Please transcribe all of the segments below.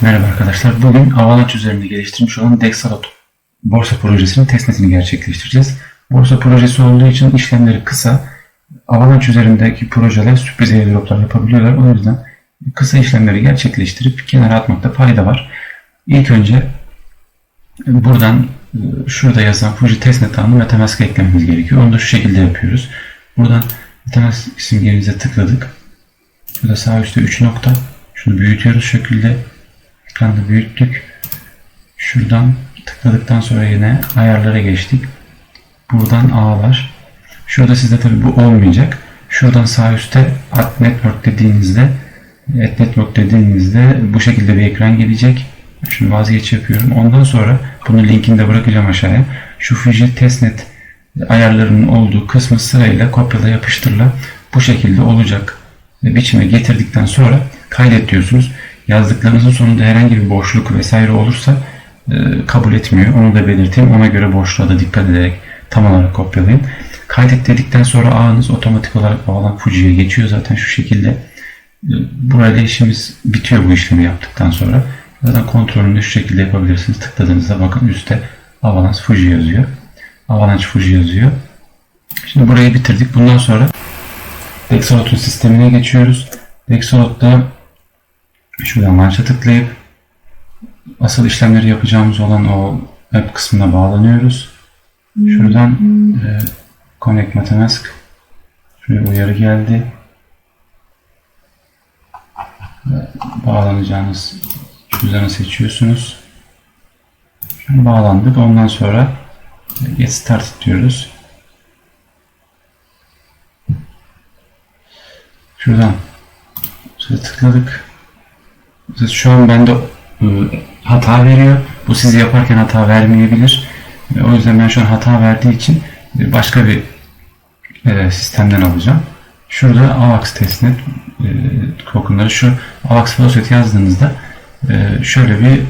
Merhaba arkadaşlar. Bugün Avalanche üzerinde geliştirmiş olan Dexalot borsa projesinin testnetini gerçekleştireceğiz. Borsa projesi olduğu için işlemleri kısa. Avalanche üzerindeki projeler sürpriz airdroplar yapabiliyorlar. O yüzden kısa işlemleri gerçekleştirip kenara atmakta fayda var. İlk önce buradan e, şurada yazan Fuji testnet ağını Metamask'a eklememiz gerekiyor. Onu da şu şekilde yapıyoruz. Buradan Metamask simgemize tıkladık. Burada sağ üstte 3 nokta. Şunu büyütüyoruz şekilde. Ekranda büyüttük. Şuradan tıkladıktan sonra yine ayarlara geçtik. Buradan ağlar. Şurada sizde tabi bu olmayacak. Şuradan sağ üstte Add Network dediğinizde Add Network dediğinizde bu şekilde bir ekran gelecek. Şimdi vazgeç yapıyorum. Ondan sonra bunu linkini de bırakacağım aşağıya. Şu Fuji testnet ayarlarının olduğu kısmı sırayla kopyala yapıştırla bu şekilde olacak biçime getirdikten sonra kaydet diyorsunuz. Yazdıklarınızın sonunda herhangi bir boşluk vesaire olursa e, kabul etmiyor. Onu da belirteyim. Ona göre boşluğa da dikkat ederek tam olarak kopyalayın. Kaydet dedikten sonra ağınız otomatik olarak bağlan Fuji'ye geçiyor. Zaten şu şekilde e, burayla işimiz bitiyor bu işlemi yaptıktan sonra. Zaten kontrolünü şu şekilde yapabilirsiniz. Tıkladığınızda bakın üstte Avalanche Fuji yazıyor. Avalanche Fuji yazıyor. Şimdi burayı bitirdik. Bundan sonra Dexalot'un sistemine geçiyoruz. Dexalot'ta şuradan launch'a tıklayıp asıl işlemleri yapacağımız olan o web kısmına bağlanıyoruz. Şuradan e, Connect Metamask şuraya uyarı geldi. Bağlanacağınız cüzdanı seçiyorsunuz. Şimdi bağlandık. Ondan sonra Get Started diyoruz. Şuradan şöyle tıkladık. Şu an bende e, hata veriyor. Bu sizi yaparken hata vermeyebilir. E, O yüzden ben şu an hata verdiği için e, başka bir e, sistemden alacağım. Şurada AVAX testnet e, tokenları şu AVAX Faucet yazdığınızda e, şöyle bir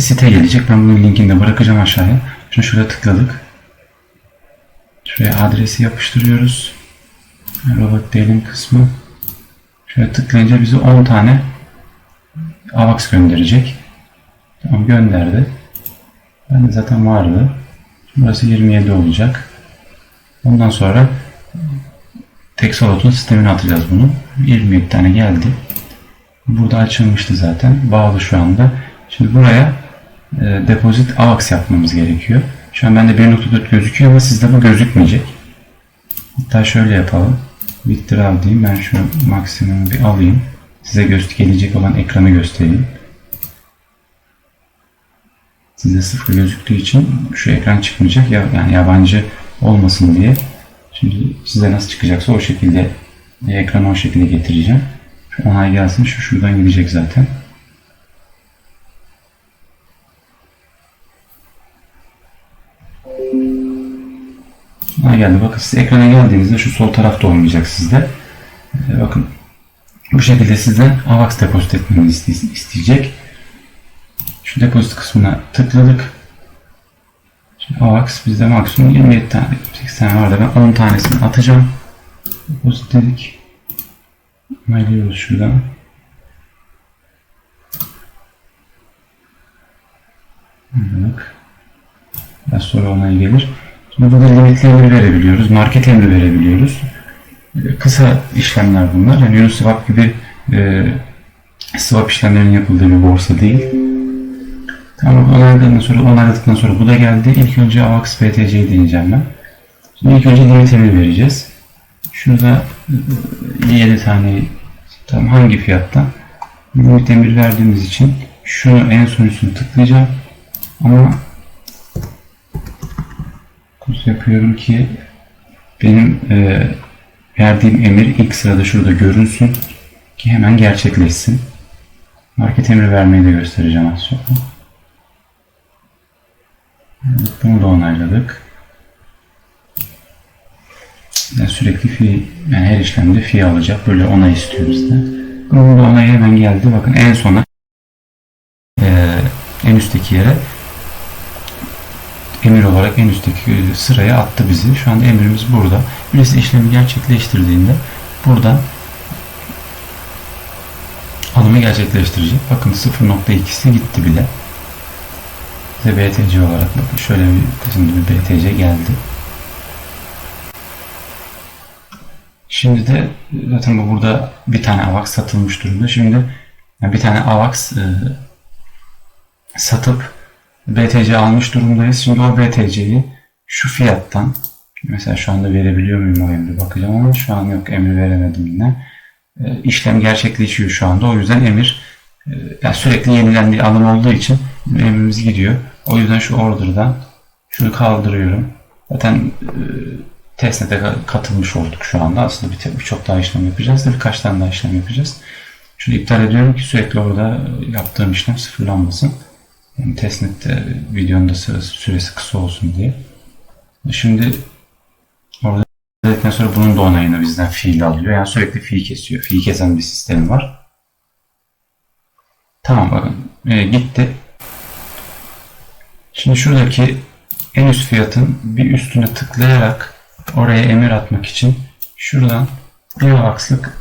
site gelecek. Ben bunun linkini de bırakacağım aşağıya. Şunu şuraya tıkladık. Şuraya adresi yapıştırıyoruz. Robot değilim kısmı. Şöyle tıklayınca bize 10 tane AVAX gönderecek. Tamam gönderdi. Ben de zaten vardı. Burası 27 olacak. Ondan sonra Texolot'un sistemine atacağız bunu. 27 tane geldi. Burada açılmıştı zaten. Bağlı şu anda. Şimdi buraya e, deposit AVAX yapmamız gerekiyor. Şu an bende 1.4 gözüküyor ama sizde bu gözükmeyecek. Hatta şöyle yapalım. Withdraw diyeyim. Ben şu maksimumu bir alayım. Size gelecek olan ekranı göstereyim. Size sıfır gözüktüğü için şu ekran çıkmayacak. Ya, yani yabancı olmasın diye. Şimdi size nasıl çıkacaksa o şekilde ekranı o şekilde getireceğim. Şu onay gelsin. Şu şuradan gidecek zaten. Ha geldi. Bakın siz ekrana geldiğinizde şu sol tarafta olmayacak sizde. Ee, bakın bu şekilde sizden AVAX depozit etmenizi iste- isteyecek. Şu depozit kısmına tıkladık. Şimdi AVAX bizde maksimum 27 tane, 8 tane vardı. Ben 10 tanesini atacağım. Depozit dedik. Onaylıyoruz şuradan. Bak. Biraz sonra onay gelir. Şimdi burada limitli emir verebiliyoruz. Market emri verebiliyoruz. Kısa işlemler bunlar. Yani Uniswap gibi e, swap işlemlerinin yapıldığı bir borsa değil. Tamam onayladıktan sonra onayladıktan sonra bu da geldi. İlk önce AVAX PTC'yi deneyeceğim ben. Şimdi ilk önce limit emri vereceğiz. Şurada 7 tane tam hangi fiyattan limit emir verdiğimiz için şunu en son üstünü tıklayacağım. Ama yapıyorum ki benim e, verdiğim emir ilk sırada şurada görünsün ki hemen gerçekleşsin. Market emri vermeyi de göstereceğim az sonra. Evet, bunu da onayladık. Yani sürekli fi, yani her işlemde fi alacak. Böyle onay istiyor bizden. Bunun da onayı hemen geldi. Bakın en sona e, en üstteki yere emir olarak en üstteki sıraya attı bizi. Şu anda emrimiz burada. Birisi işlemi gerçekleştirdiğinde buradan alımı gerçekleştirecek. Bakın 0.2'si gitti bile. Size BTC olarak bakın şöyle bir şimdi bir BTC geldi. Şimdi de zaten bu burada bir tane AVAX satılmış durumda. Şimdi yani bir tane AVAX e, satıp BTC almış durumdayız. Şimdi o BTC'yi şu fiyattan mesela şu anda verebiliyor muyum o emri bakacağım ama şu an yok emri veremedim yine. E, işlem gerçekleşiyor şu anda. O yüzden emir e, yani sürekli yenilendiği alım olduğu için emrimiz gidiyor. O yüzden şu order'dan şunu kaldırıyorum. Zaten e, testnet'e ka- katılmış olduk şu anda. Aslında bir- birçok daha işlem yapacağız da birkaç tane daha işlem yapacağız. Şunu iptal ediyorum ki sürekli orada yaptığım işlem sıfırlanmasın. Yani testnet'te videonun da sırası, süresi kısa olsun diye. Şimdi orada dedikten sonra bunun da onayını bizden fiil alıyor. Yani sürekli fiil kesiyor. Fiil kesen bir sistem var. Tamam bakın e, gitti. Şimdi şuradaki en üst fiyatın bir üstüne tıklayarak oraya emir atmak için şuradan bir akslık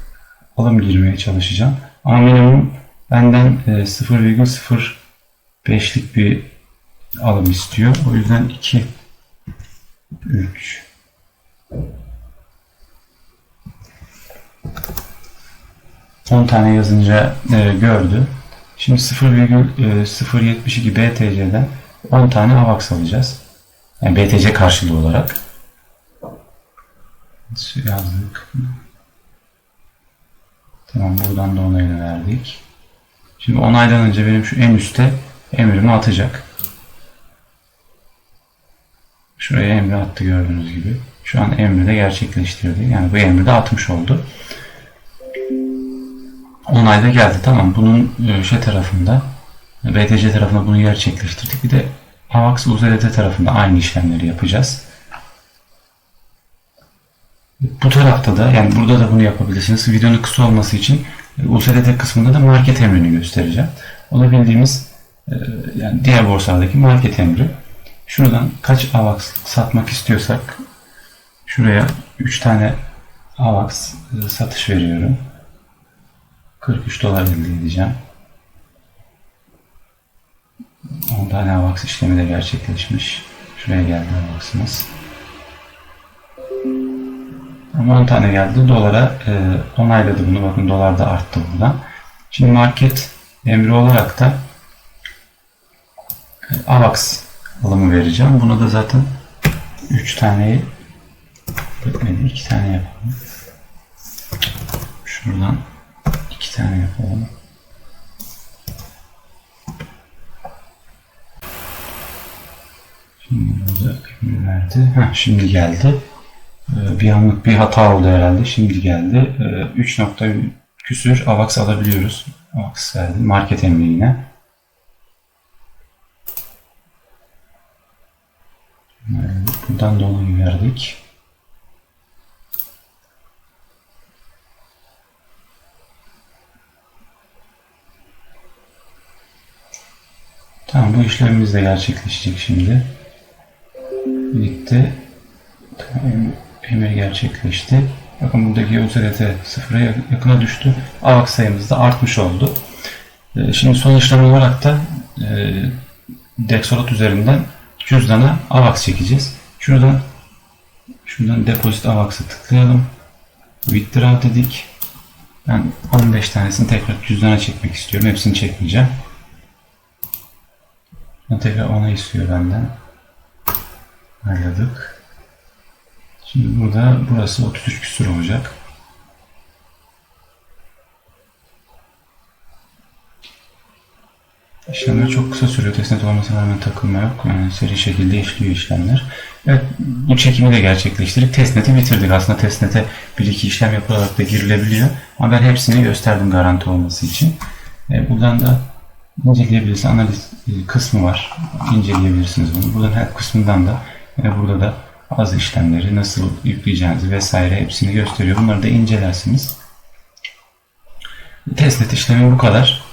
alım girmeye çalışacağım. Ama minimum benden e, 0,0 Beşlik bir alım istiyor. O yüzden 2 3 10 tane yazınca e, gördü. Şimdi 0,072 BTC'den 10 tane AVAX alacağız. Yani BTC karşılığı olarak. Yazdık. Tamam buradan da onayını verdik. Şimdi onaylanınca benim şu en üstte emrimi atacak. Şuraya emri attı gördüğünüz gibi. Şu an emri de gerçekleştirdi. Yani bu emri de atmış oldu. Onayda geldi. Tamam. Bunun şey tarafında BTC tarafında bunu gerçekleştirdik. Bir de AVAX UZLT tarafında aynı işlemleri yapacağız. Bu tarafta da yani burada da bunu yapabilirsiniz. Videonun kısa olması için e, UZLT kısmında da market emrini göstereceğim. O da bildiğimiz yani diğer borsalardaki market emri. Şuradan kaç AVAX satmak istiyorsak şuraya 3 tane AVAX e, satış veriyorum. 43 dolar elde edeceğim. 10 tane AVAX işlemi de gerçekleşmiş. Şuraya geldi AVAX'ımız. Ama 10 tane geldi. Dolara e, onayladı bunu. Bakın dolar da arttı buradan. Şimdi market emri olarak da AVAX alımı vereceğim. Buna da zaten 3 taneyi bitmedi. 2 tane yapalım. Şuradan 2 tane yapalım. Şimdi burada emir verdi. Heh, şimdi geldi. Ee, bir anlık bir hata oldu herhalde. Şimdi geldi. Ee, 3 nokta küsür AVAX alabiliyoruz. AVAX verdi. Market emri yine. Da onayı verdik. Tamam bu işlemimiz de gerçekleşecek şimdi. Bitti. Tamam, em- emir gerçekleşti. Bakın buradaki UZLT sıfıra yakına düştü. AVAX sayımız da artmış oldu. Ee, Şimdi son işlem olarak da e, Dexolot üzerinden cüzdana AVAX çekeceğiz. Şuradan şuradan depozit AVAX'a tıklayalım. Withdraw dedik. Ben 15 tanesini tekrar cüzdana çekmek istiyorum. Hepsini çekmeyeceğim. Tekrar ona istiyor benden. Ayarladık. Şimdi burada burası 33 küsur olacak. İşlemler çok kısa sürüyor. Testnet olmasına rağmen takılma yok. Yani seri şekilde işliyor işlemler. Evet, bu çekimi de gerçekleştirdik. Testnet'i bitirdik. Aslında testnete bir iki işlem yapılarak da girilebiliyor. Ama ben hepsini gösterdim garanti olması için. E, buradan da inceleyebilirsiniz. Analiz e, kısmı var. İnceleyebilirsiniz bunu. Buradan help kısmından da yine burada da bazı işlemleri nasıl yükleyeceğinizi vesaire hepsini gösteriyor. Bunları da incelersiniz. Testnet işlemi bu kadar.